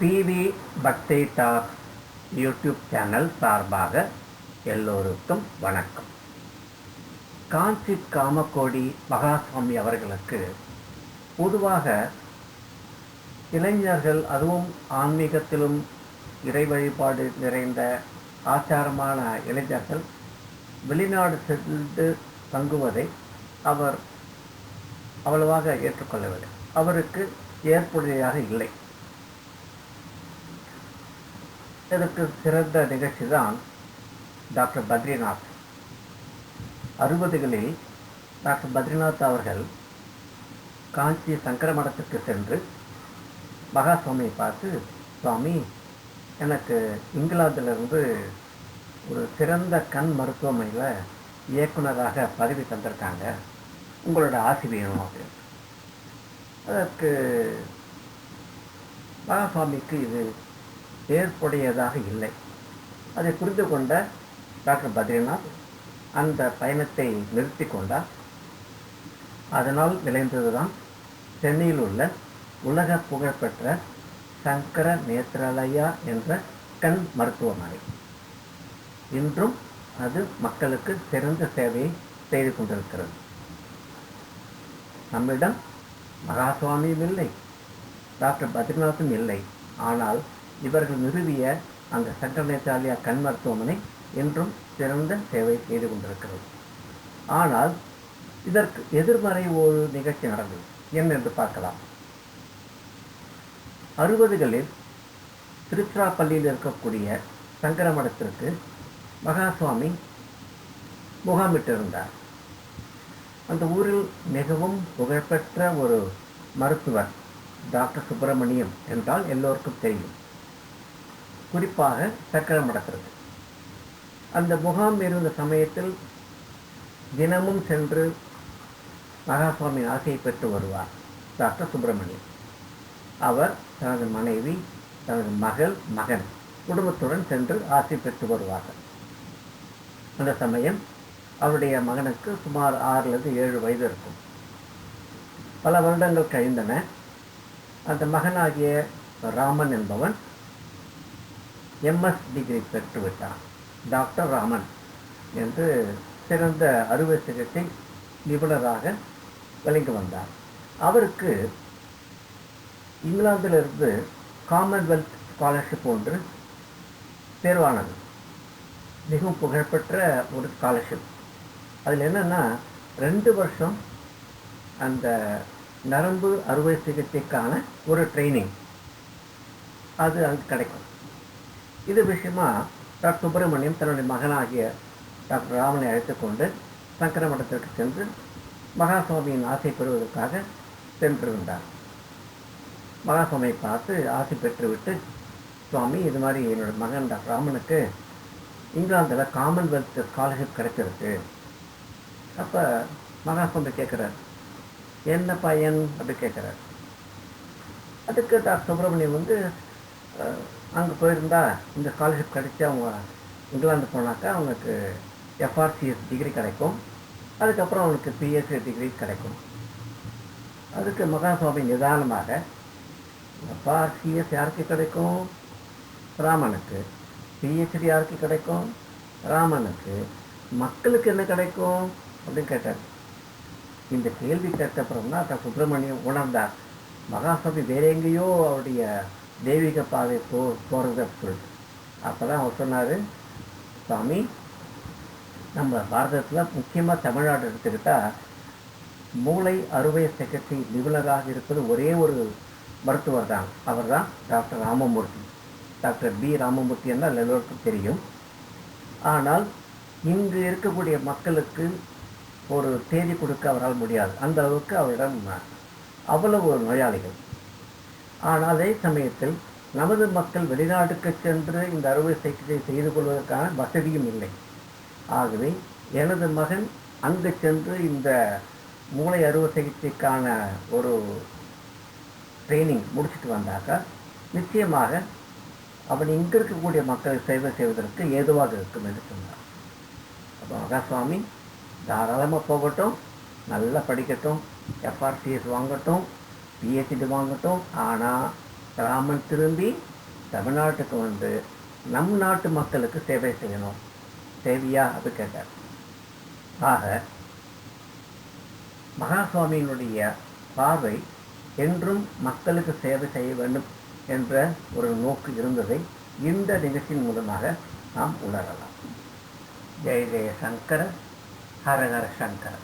PV பக்தி talk YouTube channel சார்பாக எல்லோருக்கும் வணக்கம். காஞ்சி காமக்கோடி மகாசுவாமி அவர்களுக்கு பொதுவாக இளைஞர்கள் அதுவும் ஆன்மீகத்திலும் இறை வழிபாடு நிறைந்த ஆச்சாரமான இளைஞர்கள் வெளிநாடு சென்று தங்குவதை அவர் அவ்வளவாக ஏற்றுக்கொள்ளவில்லை. அவருக்கு ஏற்புடையாக இல்லை. இதற்கு சிறந்த நிகழ்ச்சி தான் டாக்டர் பத்ரிநாத். அறுபதுகளில் டாக்டர் பத்ரிநாத் அவர்கள் காஞ்சி சங்கர மடத்துக்கு சென்று மகா சுவாமியை பார்த்து சுவாமி எனக்கு இங்கிலாந்திலிருந்து ஒரு சிறந்த கண் மருத்துவமனையில் இயக்குனராக பதவி தந்திருக்காங்க. உங்களோட ஆசி வேணும் அப்படின்னு. அதற்கு மகாசுவாமிக்கு இது ஏற்புடையதாக இல்லை. அதை புரிந்து கொண்ட டாக்டர் பத்ரிநாத் அந்த பயணத்தை நிறுத்தி கொண்டார். அதனால் விளைந்ததுதான் சென்னையில் உள்ள உலக புகழ்பெற்ற சங்கர நேத்ராலயா என்ற கண் மருத்துவமனை. இன்றும் அது மக்களுக்கு சிறந்த சேவையை செய்து கொண்டிருக்கிறது. நம்மிடம் மகாசுவாமியும் இல்லை டாக்டர் பத்ரிநாத்தும் இல்லை. ஆனால் இவர்கள் நிறுவிய அந்த சங்கர கண் மருத்துவமனை என்றும் சிறந்த சேவை செய்து கொண்டிருக்கிறது. ஆனால் இதற்கு எதிர்மறை ஒரு நிகழ்ச்சி நடந்தது. என்னென்று பார்க்கலாம். அறுபதுகளில் திருச்சிராப்பள்ளியில் இருக்கக்கூடிய சங்கர மடத்திற்கு மகாசுவாமி முகாமிட்டிருந்தார். அந்த ஊரில் மிகவும் புகழ்பெற்ற ஒரு மருத்துவர் டாக்டர் சுப்பிரமணியம் என்றால் எல்லோருக்கும் தெரியும். குறிப்பாக சக்கரம் நடக்கிறது. அந்த முகாம் இருந்த சமயத்தில் தினமும் சென்று மகாசுவாமி ஆசையை பெற்று வருவார் டாக்டர் சுப்பிரமணியன். அவர் தனது மனைவி தனது மகள் மகன் குடும்பத்துடன் சென்று ஆசை பெற்று வருவார்கள். அந்த சமயம் அவருடைய மகனுக்கு சுமார் ஆறுலேருந்து ஏழு வயது இருக்கும். பல வருடங்கள் கழிந்தன. அந்த மகனாகிய ராமன் என்பவன் எம்எஸ் டிகிரி பெற்றுவிட்டார். டாக்டர் ராமன் என்று சிறந்த அறுவை சிகிச்சை நிபுணராக விளங்கி வந்தார். அவருக்கு இங்கிலாந்திலிருந்து காமன்வெல்த் ஸ்காலர்ஷிப் ஒன்று தேர்வானது. மிகவும் புகழ்பெற்ற ஒரு ஸ்காலர்ஷிப் அதில் என்னென்னா ரெண்டு வருஷம் அந்த நரம்பு அறுவை சிகிச்சைக்கான ஒரு ட்ரைனிங் அது அங்கே கிடைக்கும். இது விஷயமா டாக்டர் சுப்பிரமணியம் தன்னுடைய மகனாகிய டாக்டர் ராமனை அழைத்து கொண்டு சங்கர மடத்திற்கு சென்று மகாசுவாமியின் ஆசை பெறுவதற்காக சென்றிருந்தார். மகாசுவாமியை பார்த்து ஆசை பெற்றுவிட்டு சுவாமி இது மாதிரி என்னோட மகன் டாக்டர் ராமனுக்கு இங்கிலாந்தில் காமன்வெல்த் ஸ்காலர்ஷிப் கிடைச்சிருக்கு. அப்போ மகாசுவாமி கேட்குறார் என்ன பையன்? அப்படி கேட்குறார். அதுக்கு டாக்டர் சுப்பிரமணியம் வந்து அங்கே போயிருந்தா இந்த ஸ்காலர்ஷிப் கிடைச்சி அவங்க இங்கிலாந்து போனாக்கா அவங்களுக்கு எஃப்ஆர்சிஎஸ் டிகிரி கிடைக்கும். அதுக்கப்புறம் அவங்களுக்கு பிஎஸ்சி டிகிரி கிடைக்கும். அதுக்கு மகாசுவாமி நிதானமாக எஃப்ஆர்சிஎஸ் யாருக்கு கிடைக்கும்? ராமனுக்கு. பிஹெச்டி யாருக்கு கிடைக்கும்? ராமனுக்கு. மக்களுக்கு என்ன கிடைக்கும்? அப்படின்னு கேட்டார். இந்த கேள்வி கேட்டப்புறம் தான் டாக்டர் சுப்பிரமணியம் உணர்ந்தார். மகாசுவாமி வேற எங்கேயோ அவருடைய தெய்வீக பாதை போ போகிறது சொல்லிட்டு அப்போ தான் அவர் சொன்னார் சுவாமி நம்ம பாரதத்தில் முக்கியமாக தமிழ்நாடு எடுத்துக்கிட்டால் மூளை அறுவை சிகிச்சை நிபுணராக இருப்பது ஒரே ஒரு மருத்துவர் தான். அவர் தான் doctor Ramamurthy. Doctor P. Ramamurthy என்றால் எல்லோருக்கும் தெரியும். ஆனால் இங்கு இருக்கக்கூடிய மக்களுக்கு ஒரு தேதி கொடுக்க அவரால் முடியாது. அந்த அளவுக்கு அவரிடம் அவ்வளவு ஒரு நோயாளிகள். ஆனால் அதே சமயத்தில் நமது மக்கள் வெளிநாட்டுக்கு சென்று இந்த அறுவை சிகிச்சை செய்து கொள்வதற்கான வசதியும் இல்லை. ஆகவே எனது மகன் அங்கு சென்று இந்த மூளை அறுவை சிகிச்சைக்கான ஒரு ட்ரைனிங் முடிச்சுட்டு வந்தாக்கா நிச்சயமாக அவன் இங்கே இருக்கக்கூடிய மக்களை சேவை செய்வதற்கு ஏதுவாக இருக்கும் என்று சொன்னார். அப்போ மகாசுவாமி தாராளமாக போகட்டும் நல்லா படிக்கட்டும் எஃப்ஆர்சிஎஸ் வாங்கட்டும் பிஎஸ்சிட்டு வாங்கட்டும். ஆனால் ராமன் திரும்பி தமிழ்நாட்டுக்கு வந்து நம் நாட்டு மக்களுக்கு சேவை செய்யணும். சேவையா? அது கேட்டார். ஆக மகாசுவாமியினுடைய பார்வை என்றும் மக்களுக்கு சேவை செய்ய வேண்டும் என்ற ஒரு நோக்கு இருந்ததை இந்த நிகழ்ச்சியின் மூலமாக நாம் உணரலாம். ஜெய ஜெய சங்கர ஹரஹர ஹர சங்கர.